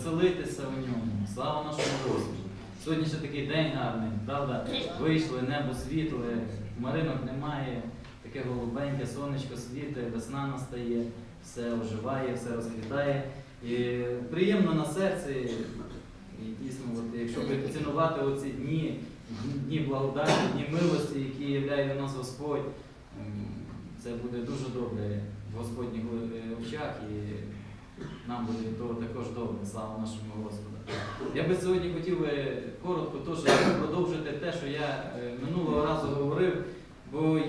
веселитися в ньому. Слава нашому Господу! Сьогодні ще такий день гарний, правда? Вийшли, небо світле, хмаринок немає, таке голубеньке, сонечко світить, весна настає, все оживає, все розквітає. І приємно на серці, і дійсно, от, якщо цінувати оці дні, дні благодаті, дні милості, які являє у нас Господь, це буде дуже добре в Господніх е, очах нам буде від того також добре, слава нашому Господу. Я би сьогодні хотів коротко теж продовжити те, що я е, минулого разу говорив, бо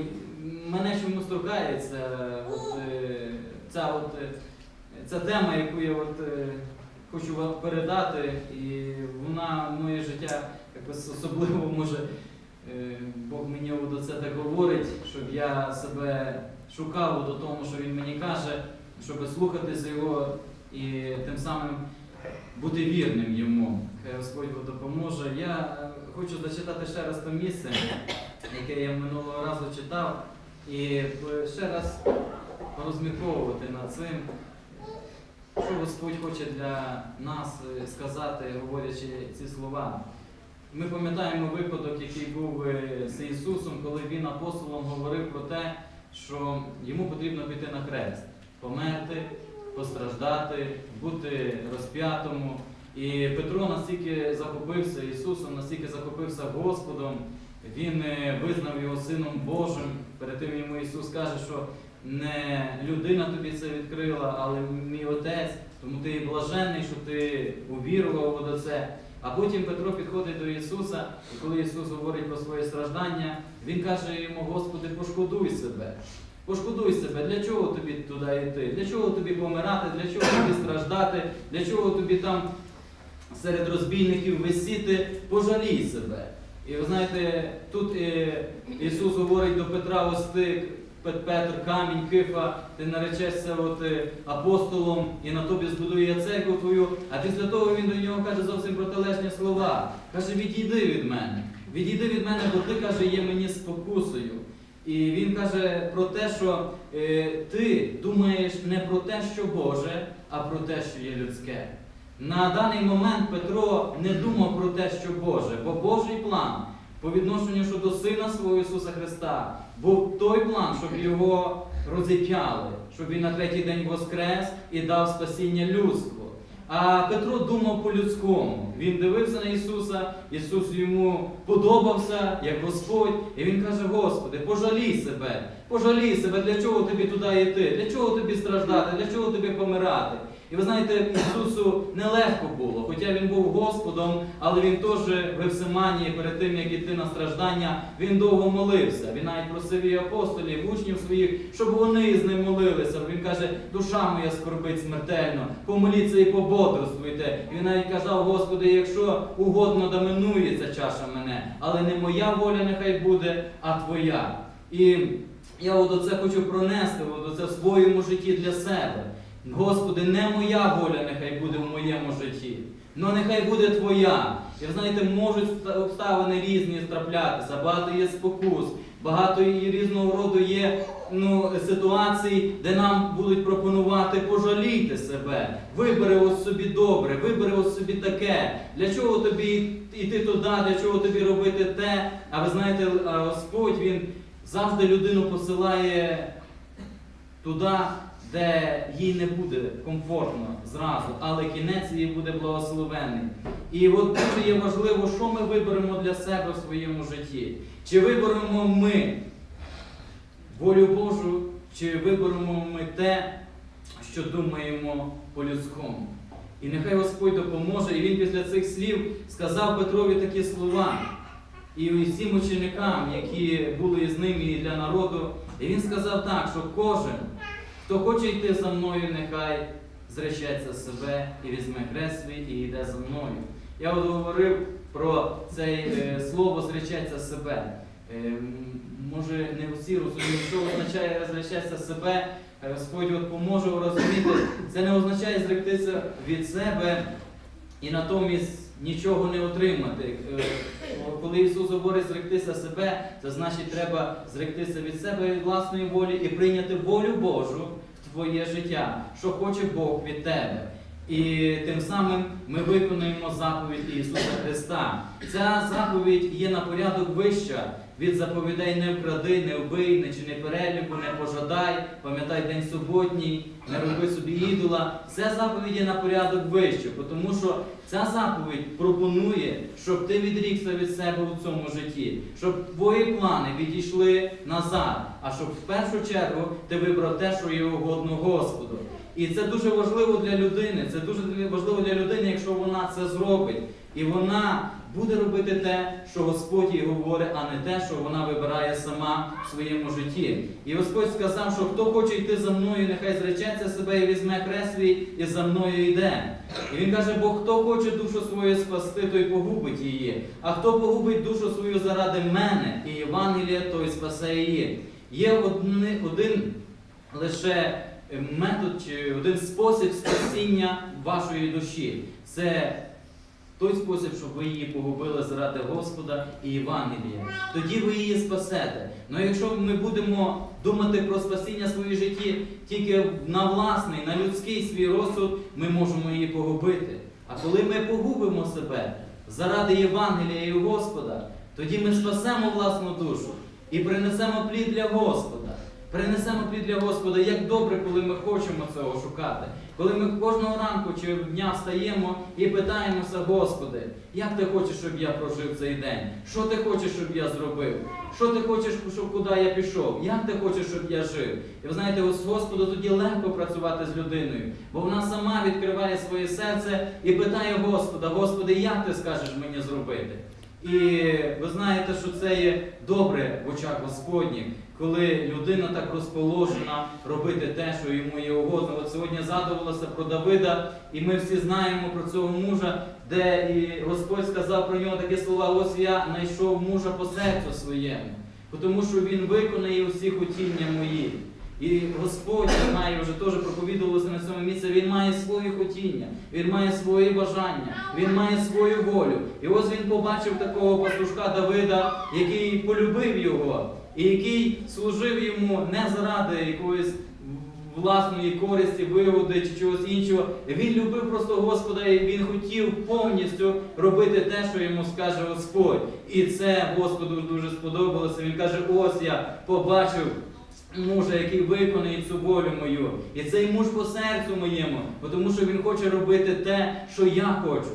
мене чомусь торкається от, е, ця, от, е, ця тема, яку я от, е, хочу вам передати, і вона моє життя якось особливо може. е, Бог мені до це так говорить, щоб я себе шукав до тому, що він мені каже, щоб слухатися його і тим самим бути вірним йому. Хай Господь допоможе. Я е, хочу зачитати ще раз те місце, яке я минулого разу читав, і е, ще раз порозмірковувати над цим, що Господь хоче для нас е, сказати, говорячи ці слова. Ми пам'ятаємо випадок, який був з Ісусом, коли Він апостолом говорив про те, що йому потрібно піти на хрест, померти, постраждати, бути розп'ятому. І Петро настільки захопився Ісусом, настільки захопився Господом, він е, визнав його Сином Божим. Перед тим йому Ісус каже, що не людина тобі це відкрила, але мій Отець, тому ти блаженний, що ти увірував до це. А потім Петро підходить до Ісуса, і коли Ісус говорить про своє страждання, Він каже йому, Господи, пошкодуй себе. Пошкодуй себе, для чого тобі туди йти? Для чого тобі помирати, для чого тобі страждати, для чого тобі там серед розбійників висіти, пожалій себе. І ви знаєте, тут е, Ісус говорить до Петра, ось ти, Петр, камінь, кифа, ти наречешся от, е, апостолом і на тобі збудую я церкву твою. А після того він до нього каже зовсім протилежні слова. Каже, відійди від мене. Відійди від мене, бо ти каже, є мені спокусою. І він каже про те, що е, ти думаєш не про те, що Боже, а про те, що є людське. На даний момент Петро не думав про те, що Боже, бо Божий план по відношенню щодо Сина свого Ісуса Христа був той план, щоб його розіп'яли, щоб він на третій день воскрес і дав спасіння людству. А Петро думав по-людському. Він дивився на Ісуса, Ісус йому подобався як Господь, і він каже: Господи, пожалій себе, пожалій себе, для чого тобі туди йти, для чого тобі страждати, для чого тобі помирати. І ви знаєте, Ісусу нелегко було, хоча він був Господом, але він теж в Евсиманії, перед тим як іти на страждання, він довго молився. Він навіть просив і апостолів, учнів своїх, щоб вони з ним молилися. Він каже, душа моя скорбить смертельно, помоліться і пободрствуйте. І він навіть казав, Господи, якщо угодно да чаша мене, але не моя воля нехай буде, а Твоя. І я от оце хочу пронести, от оце в своєму житті для себе. Господи, не моя воля нехай буде в моєму житті, але нехай буде Твоя. І ви знаєте, можуть обставини різні траплятися, багато є спокус, багато і різного роду є ну, ситуацій, де нам будуть пропонувати пожалійте себе. Вибери ось собі добре, вибери ось собі таке. Для чого тобі йти туди, для чого тобі робити те? А ви знаєте, Господь Він завжди людину посилає туди, де їй не буде комфортно зразу, але кінець її буде благословений. І от дуже є важливо, що ми виберемо для себе в своєму житті. Чи виберемо ми волю Божу, чи виберемо ми те, що думаємо по-людському. І нехай Господь допоможе. І він після цих слів сказав Петрові такі слова. І всім ученикам, які були з ним і для народу. І він сказав так, що кожен, хто хоче йти за мною, нехай зречеться себе і візьме хрест свій і йде за мною. Я от говорив про це е, слово зречеться себе. Е, може, не всі розуміють, що означає зречеться себе. Хай Господь от поможе розуміти. Це не означає зректися від себе і натомість нічого не отримати. Е, Коли Ісус говорить зректися себе, це значить треба зректися від себе від власної волі і прийняти волю Божу в твоє життя, що хоче Бог від тебе. І тим самим ми виконуємо заповідь Ісуса Христа. Ця заповідь є на порядок вища від заповідей не вкради, не вбий, не чини переліку, не пожадай, пам'ятай день суботній, не роби собі ідола. Ця заповідь є на порядок вище, тому що ця заповідь пропонує, щоб ти відрікся від себе у цьому житті, щоб твої плани відійшли назад, а щоб в першу чергу ти вибрав те, що є угодно Господу. І це дуже важливо для людини. Це дуже важливо для людини, якщо вона це зробить. І вона буде робити те, що Господь їй говорить, а не те, що вона вибирає сама в своєму житті. І Господь сказав, що хто хоче йти за мною, нехай зречеться себе і візьме хрест і за мною йде. І він каже, бо хто хоче душу свою спасти, той погубить її. А хто погубить душу свою заради мене і Євангелія, той спасе її. Є одни- один лише метод чи один спосіб спасіння вашої душі. Це той спосіб, щоб ви її погубили заради Господа і Євангелія. Тоді ви її спасете. Ну якщо ми будемо думати про спасіння в своїй житті тільки на власний, на людський свій розсуд, ми можемо її погубити. А коли ми погубимо себе заради Євангелія і Господа, тоді ми спасемо власну душу і принесемо плід для Господа. Принесемо плід для Господа, як добре, коли ми хочемо цього шукати. Коли ми кожного ранку чи дня встаємо і питаємося, Господи, як ти хочеш, щоб я прожив цей день? Що ти хочеш, щоб я зробив? Що ти хочеш, щоб куди я пішов? Як ти хочеш, щоб я жив? І ви знаєте, ось Господу тоді легко працювати з людиною, бо вона сама відкриває своє серце і питає Господа, Господи, як ти скажеш мені зробити? І ви знаєте, що це є добре в очах Господніх, коли людина так розположена робити те, що йому є угодно. От сьогодні згадувалося про Давида, і ми всі знаємо про цього мужа, де і Господь сказав про нього такі слова: ось я знайшов мужа по серцю своєму, тому що він виконає усі хотіння мої. І Господь я знаю, вже теж проповідувалося на цьому місці, Він має свої хотіння, Він має свої бажання, Він має свою волю. І ось він побачив такого пастушка Давида, який полюбив його, і який служив йому не заради якоїсь власної користі, вигоди чи чогось іншого. Він любив просто Господа і він хотів повністю робити те, що йому скаже Господь. І це Господу дуже сподобалося. Він каже: ось я побачив мужа, який виконує цю волю мою. І цей муж по серцю моєму, тому що він хоче робити те, що я хочу.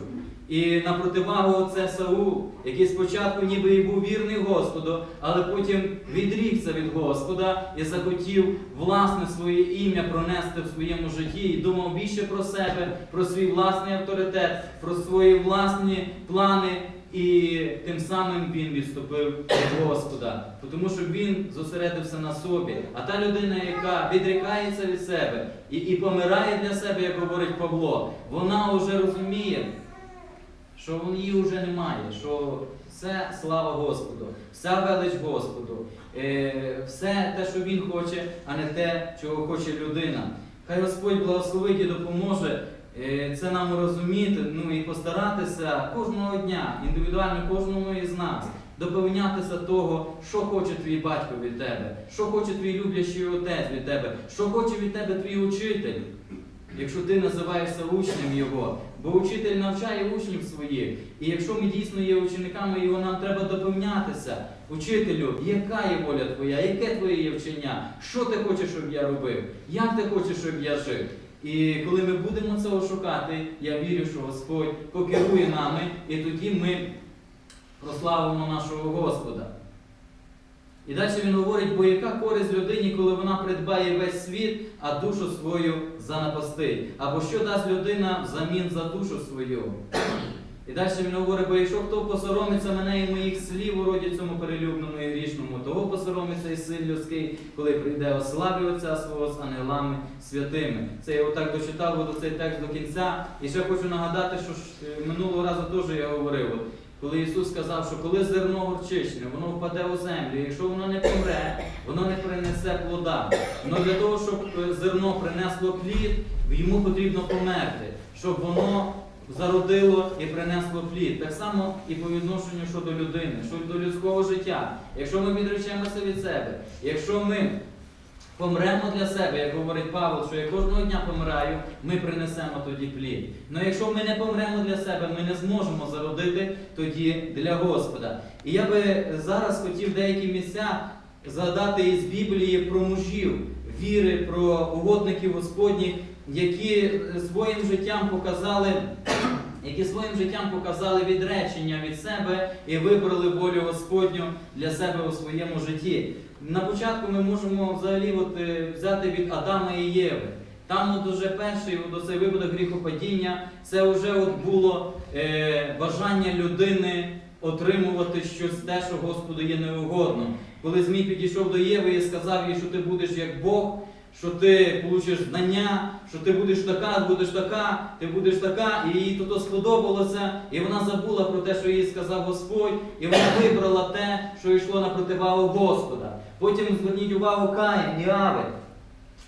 І на противагу це Саул, який спочатку ніби і був вірний Господу, але потім відрікся від Господа і захотів власне своє ім'я пронести в своєму житті і думав більше про себе, про свій власний авторитет, про свої власні плани. І тим самим він відступив від Господа, тому що він зосередився на собі. А та людина, яка відрікається від себе і, і помирає для себе, як говорить Павло, вона вже розуміє, що її вже немає, що все слава Господу, вся велич Господу, е, все те, що він хоче, а не те, чого хоче людина. Хай Господь благословить і допоможе це нам розуміти, ну і постаратися кожного дня, індивідуально кожному із нас, доповнятися того, що хоче твій батько від тебе, що хоче твій люблячий отець від тебе, що хоче від тебе твій учитель. Якщо ти називаєшся учнем його, бо учитель навчає учнів своїх. І якщо ми дійсно є учениками його, нам треба доповнятися. Учителю, яка є воля твоя, яке твоє є вчення? Що ти хочеш, щоб я робив? Як ти хочеш, щоб я жив? І коли ми будемо цього шукати, я вірю, що Господь покерує нами, і тоді ми прославимо нашого Господа. І далі він говорить, бо яка користь людині, коли вона придбає весь світ, а душу свою занапастить? Або що дасть людина взамін за душу свою? І далі він говорить, бо якщо хто посоромиться мене і моїх слів у роді цьому перелюбному і грішному, того посоромиться і син людський, коли прийде о Отця свого з ангелами святими. Це я отак дочитав до цей текст до кінця. І ще хочу нагадати, що е, минулого разу теж я говорив. коли Ісус сказав, що коли зерно горчичне, воно впаде у землю, і якщо воно не помре, воно не принесе плода. Но для того, щоб е, зерно принесло плід, йому потрібно померти, щоб воно зародило і принесло плід. Так само і по відношенню щодо людини, щодо людського життя. Якщо ми відречемося від себе, якщо ми помремо для себе, як говорить Павло, що я кожного дня помираю, ми принесемо тоді плід. Але якщо ми не помремо для себе, ми не зможемо зародити тоді для Господа. І я би зараз хотів деякі місця згадати із Біблії про мужів віри, про угодників Господніх, які своїм життям показали. Які своїм життям показали відречення від себе і вибрали волю Господню для себе у своєму житті. На початку ми можемо взагалі от, е, взяти від Адама і Єви. Там от уже перший от, оцей випадок гріхопадіння, це вже от було е, бажання людини отримувати щось те, що Господу є неугодно. Коли Змій підійшов до Єви і сказав їй, що ти будеш як Бог, що ти получиш знання, що ти будеш така, будеш така, ти будеш така, і їй то сподобалося, і вона забула про те, що їй сказав Господь, і вона вибрала те, що йшло на противагу Господа. Потім зверніть увагу Каїн і Авель,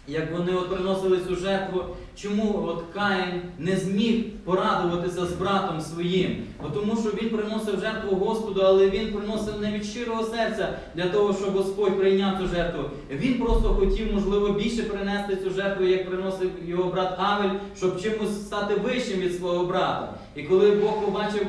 як вони от приносили цю жертву. Чому от Каїн не зміг порадуватися з братом своїм? Бо тому що він приносив жертву Господу, але він приносив не від щирого серця для того, щоб Господь прийняв цю жертву. Він просто хотів, можливо, більше принести цю жертву, як приносив його брат Авель, щоб чимось стати вищим від свого брата. І коли Бог побачив,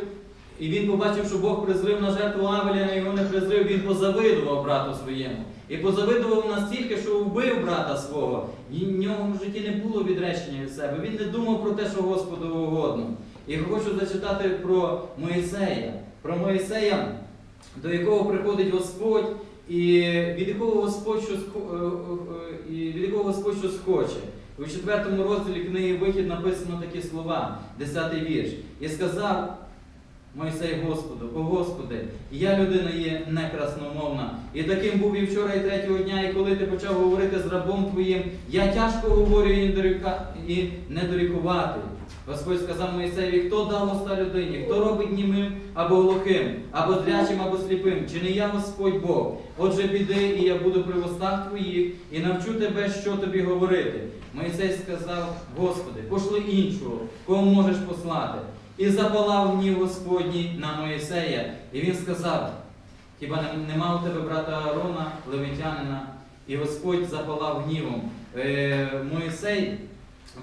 і він побачив, що Бог призрив на жертву Авеля, а його не призрив, він позавидував брату своєму. І позавидував настільки, що вбив брата свого. І в нього в житті не було відречення від себе. Він не думав про те, що Господу угодно. І хочу зачитати про Моїсея. Про Моїсея, до якого приходить Господь, і від якого Господь щось, е, е, і від якого Господь щось хоче. У четвертому розділі книги Вихід написано такі слова, 10 вірш. І сказав Мойсей Господу, о Господи, я людина є некрасномовна. І таким був і вчора, і третього дня, і коли ти почав говорити з рабом твоїм, я тяжко говорю і не, дорікувати. Господь сказав Моїсеєві, хто дав уста людині, хто робить німим або глухим, або зрячим, або сліпим, чи не я Господь Бог? Отже, піди, і я буду при устах твоїх, і навчу тебе, що тобі говорити. Моїсей сказав, Господи, пошли іншого, кого можеш послати. І запалав гнів Господній на Моїсея. І він сказав: Хіба нема у тебе брата Аарона, левитянина? І Господь запалав гнівом. Е, Моїсей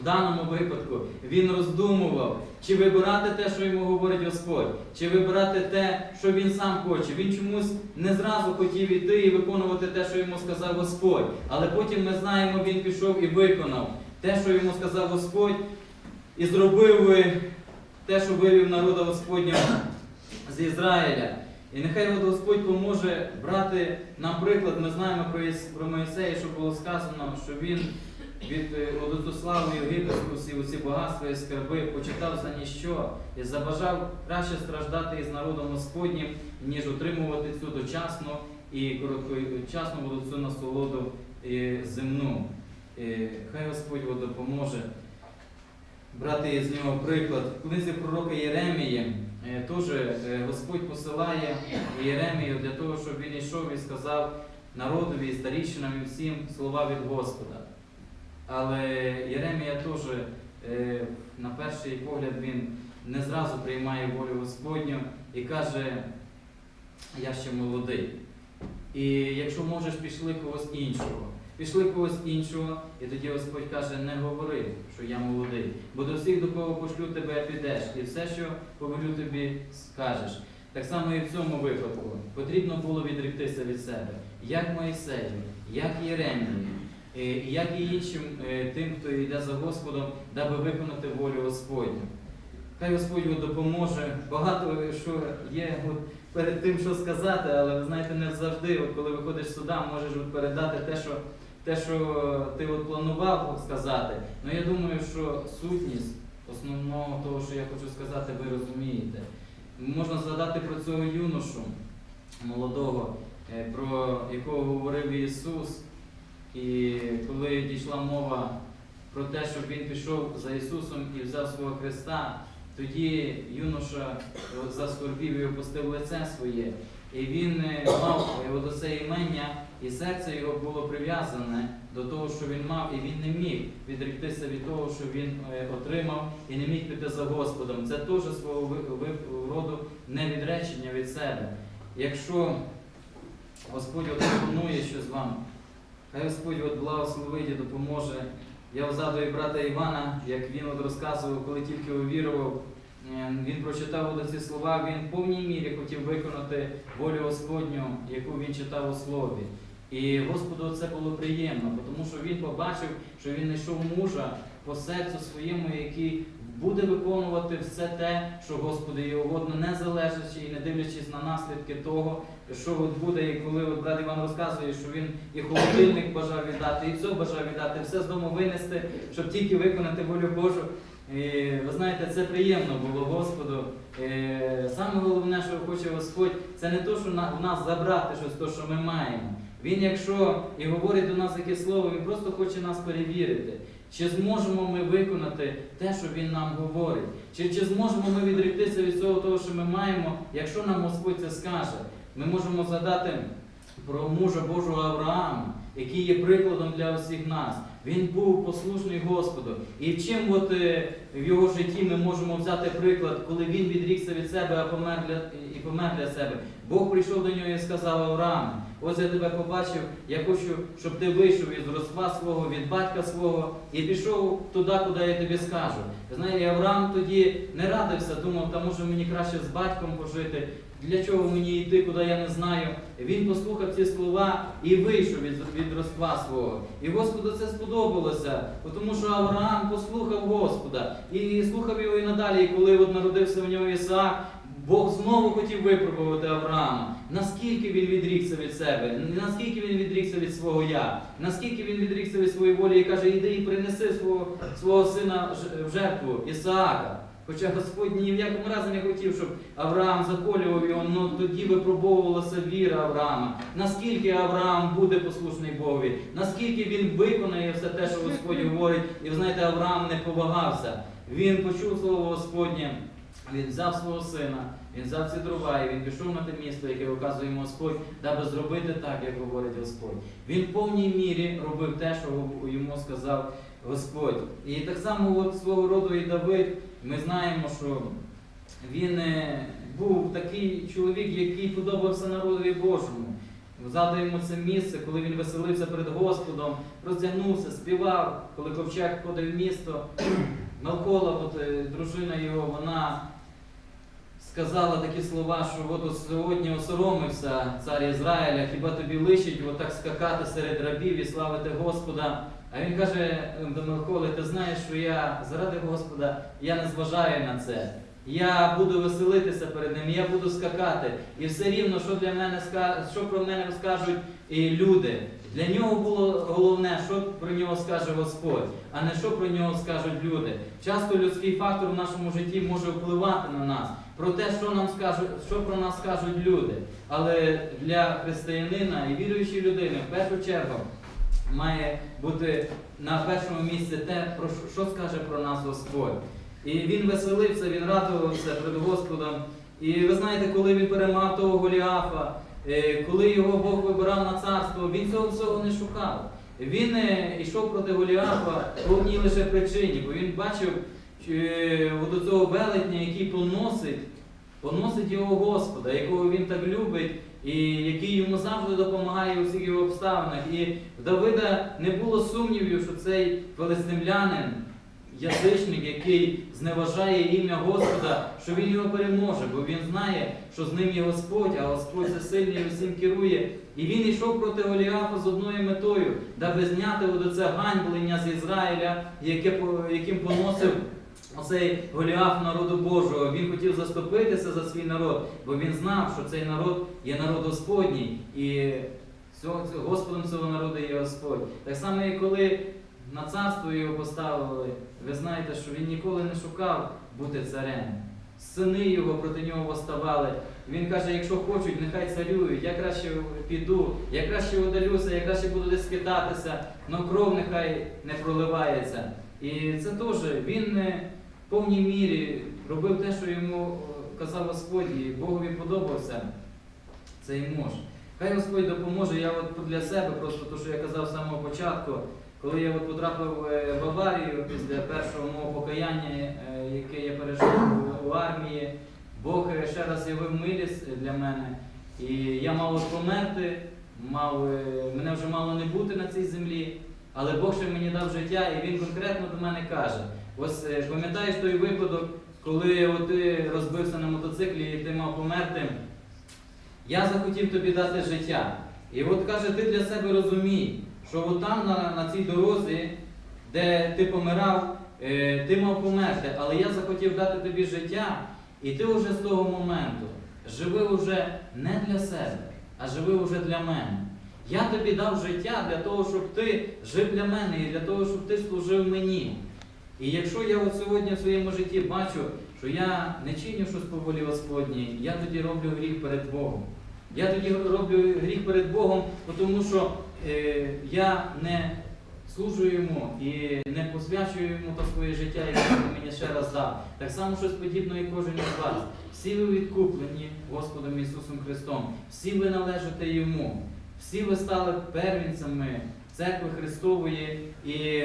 в даному випадку він роздумував, чи вибирати те, що йому говорить Господь, чи вибирати те, що він сам хоче. Він чомусь не зразу хотів іти і виконувати те, що йому сказав Господь. Але потім ми знаємо, він пішов і виконав те, що йому сказав Господь, і зробив е, те, що вивів народа Господнього з Ізраїля. І нехай Господь поможе брати нам приклад. Ми знаємо про, про Моїсея, що було сказано, що він від е, Одотославу Єгипетську всі оці багатства і скарби почитав за ніщо і забажав краще страждати із народом Господнім, ніж отримувати цю дочасну і короткочасну цю насолоду е, земну. Е, Хай Господь допоможе брати з нього приклад. В книзі пророка Єремії е, теж е, Господь посилає Єремію для того, щоб він йшов і сказав народові, старішинам і всім слова від Господа. Але Єремія теж, е, на перший погляд, він не зразу приймає волю Господню і каже, я ще молодий. І якщо можеш, пішли когось іншого. Пішли когось іншого, і тоді Господь каже, не говори, що я молодий, бо до всіх, до кого пошлю тебе, підеш, і все, що повелю тобі, скажеш. Так само і в цьому випадку потрібно було відректися від себе, як Моїсею, як Єремії, е, як і іншим е, тим, хто йде за Господом, даби виконати волю Господню. Хай Господь допоможе. Багато е, що є от, перед тим, що сказати, але ви знаєте, не завжди, от, коли виходиш сюди, можеш от, передати те, що, те, що ти от, планував сказати. Ну я думаю, що сутність основного того, що я хочу сказати, ви розумієте. Можна згадати про цього юношу молодого, е, про якого говорив Ісус. І коли дійшла мова про те, щоб він пішов за Ісусом і взяв свого Христа, тоді юноша заскорбів і опустив лице своє. І він е, мав е, оце імення і серце його було прив'язане до того, що він мав, і він не міг відректися від того, що він е, отримав, і не міг піти за Господом. Це теж свого роду невідречення від себе. Якщо Господь от пропонує щось вам, хай Господь от благословить і допоможе. Я згадую брата Івана, як він от розказував, коли тільки увірував, е, він прочитав ці слова, він в повній мірі хотів виконати волю Господню, яку він читав у слові. І Господу це було приємно, тому що він побачив, що він знайшов мужа по серцю своєму, який буде виконувати все те, що Господу є угодно, не залежачи і не дивлячись на наслідки того, що от буде, і коли от брат Іван розказує, що він і холодильник бажав віддати, і все бажав віддати, все з дому винести, щоб тільки виконати волю Божу. І, ви знаєте, це приємно було Господу. Е, Саме головне, що хоче Господь, це не то, що в нас забрати щось, то, що ми маємо. Він, якщо і говорить до нас яке слово, він просто хоче нас перевірити. Чи зможемо ми виконати те, що він нам говорить? Чи, чи зможемо ми відректися від цього того, що ми маємо, якщо нам Господь це скаже? Ми можемо згадати про мужа Божого Авраама, який є прикладом для усіх нас. Він був послушний Господу. І чим от е, в його житті ми можемо взяти приклад, коли він відрікся від себе а помер для, помер для себе. Бог прийшов до нього і сказав Авраам, ось я тебе побачив, я хочу, щоб ти вийшов із родства свого, від батька свого, і пішов туди, куди я тобі скажу. І Авраам тоді не радився, думав, та може мені краще з батьком пожити. Для чого мені йти, куди я не знаю? Він послухав ці слова і вийшов від, від родства свого. І Господу це сподобалося, тому що Авраам послухав Господа і слухав його і надалі. І коли от народився в нього Ісаак, Бог знову хотів випробувати Авраама. Наскільки він відрікся від себе, наскільки він відрікся від свого я, наскільки він відрікся від своєї волі і каже, іди і принеси свого, свого сина в жертву Ісаака. Хоча Господь ні в якому разі не хотів, щоб Авраам заколював його, але тоді випробовувалася віра Авраама. Наскільки Авраам буде послушний Богові, наскільки він виконає все те, що Господь говорить, і ви знаєте, Авраам не повагався. Він почув слово Господнє, він взяв свого сина, він взяв ці дрова, і він пішов на те місто, яке вказує йому Господь, даби зробити так, як говорить Господь. Він в повній мірі робив те, що йому сказав Господь. І так само от свого роду і Давид, ми знаємо, що він е, був такий чоловік, який подобався народові Божому. Згадуємо це місце, коли він веселився перед Господом, роздягнувся, співав, коли ковчег ходив в місто. Мелкола, от, е, дружина його, вона сказала такі слова, що от, от сьогодні осоромився цар Ізраїля, хіба тобі лишить отак скакати серед рабів і славити Господа. А він каже е, до Мелколи, ти знаєш, що я заради Господа я не зважаю на це. Я буду веселитися перед ним, я буду скакати. І все рівно, що для мене що про мене скажуть і люди. Для нього було головне, що про нього скаже Господь, а не що про нього скажуть люди. Часто людський фактор в нашому житті може впливати на нас, про те, що нам скажуть, що про нас скажуть люди. Але для християнина і віруючої людини в першу чергу має бути на першому місці те, про що- скаже про нас Господь. І він веселився, він радувався перед Господом. І ви знаєте, коли він перемагав того Голіафа, коли його Бог вибирав на царство, він цього всього не шукав. Він е, йшов проти Голіафа по одній лише причині, бо він бачив е, от цього велетня, який поносить, поносить його Господа, якого він так любить, і який йому завжди допомагає у всіх його обставинах. І в Давида не було сумнівів, що цей филистимлянин, язичник, який зневажає ім'я Господа, що він його переможе, бо він знає, що з ним є Господь, а Господь це сильний усім керує. І він йшов проти Голіафа з одною метою, даби зняти оце ганьблення з Ізраїля, яке, яким поносив оцей Голіаф народу Божого. Він хотів заступитися за свій народ, бо він знав, що цей народ є народ Господній. І Господом цього народу є Господь. Так само, і коли на царство його поставили, ви знаєте, що він ніколи не шукав бути царем. Сини його проти нього восставали. Він каже, якщо хочуть, нехай царюють, я краще піду, я краще удалюся, я краще буду десь скитатися, але кров нехай не проливається. І це теж він е, в повній мірі робив те, що йому е, казав Господь, і Богові подобався цей муж. Хай Господь допоможе. Я от для себе, просто то, що я казав з самого початку, коли я от потрапив е, в аварію після першого мого покаяння, е, яке я пережив у- армії, Бог ще раз явив милість для мене. І я мав от померти, мав, е, мене вже мало не бути на цій землі, але Бог ще мені дав життя, і він конкретно до мене каже: ось пам'ятаєш той випадок, коли от ти розбився на мотоциклі і ти мав померти, я захотів тобі дати життя. І от каже, ти для себе розумій, що там на, на цій дорозі, де ти помирав, е, ти мав померти, але я захотів дати тобі життя, і ти вже з того моменту живи вже не для себе, а живи вже для мене. Я тобі дав життя для того, щоб ти жив для мене і для того, щоб ти служив мені. І якщо я от сьогодні в своєму житті бачу, що я не чиню щось по волі Господній, я тоді роблю гріх перед Богом. Я тоді роблю гріх перед Богом, тому що я не служу йому і не посвячую йому то своє життя, яке він мені ще раз дав. Так само щось подібне і кожен із вас. Всі ви відкуплені Господом Ісусом Христом, всі ви належите Йому, всі ви стали первенцями церкви Христової і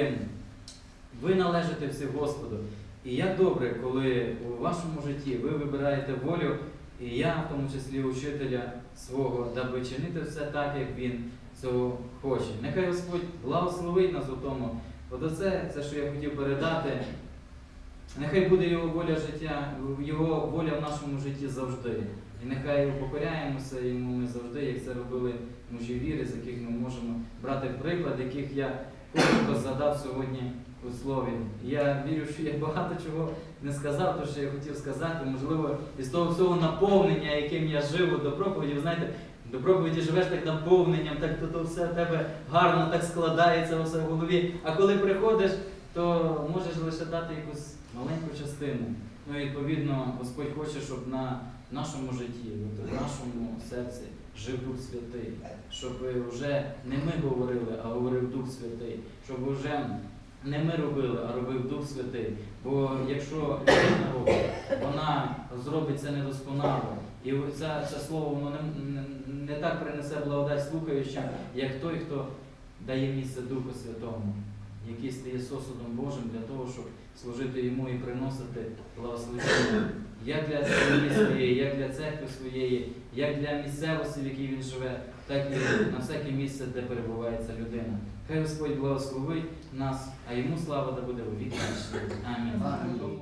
ви належите всі Господу. І як добре, коли у вашому житті ви вибираєте волю, і я, в тому числі учителя свого, даби чинити все так, як він цього хоче. Нехай Господь благословить нас у тому. От оце, це, що я хотів передати. Нехай буде його воля життя, його воля в нашому житті завжди. І нехай покоряємося йому ми завжди, як це робили мужі віри, з яких ми можемо брати приклад, яких я коротко задав сьогодні у слові. Я вірю, що я багато чого не сказав, то що я хотів сказати. Можливо, із того всього наповнення, яким я жив до проповіді, ви знаєте, до проповіді живеш так наповненням, так то, то все в тебе гарно так складається все в голові. А коли приходиш, то можеш лише дати якусь маленьку частину. Ну відповідно Господь хоче, щоб на нашому житті, в нашому серці жив Дух Святий, щоб вже не ми говорили, а говорив Дух Святий, щоб вже не ми робили, а робив Дух Святий. Бо якщо людина робить, вона зробить це недосконало. І це, це слово воно не, не, не так принесе благодать слухаючим, як той, хто дає місце Духу Святому, який стає сосудом Божим для того, щоб служити йому і приносити благословення як для сім'ї своєї, як для церкви своєї, як для місцевості, в якій він живе, так і на всяке місце, де перебуває ця людина. Хай Господь благословить нас, а йому слава да буде у. Амінь. Амінь.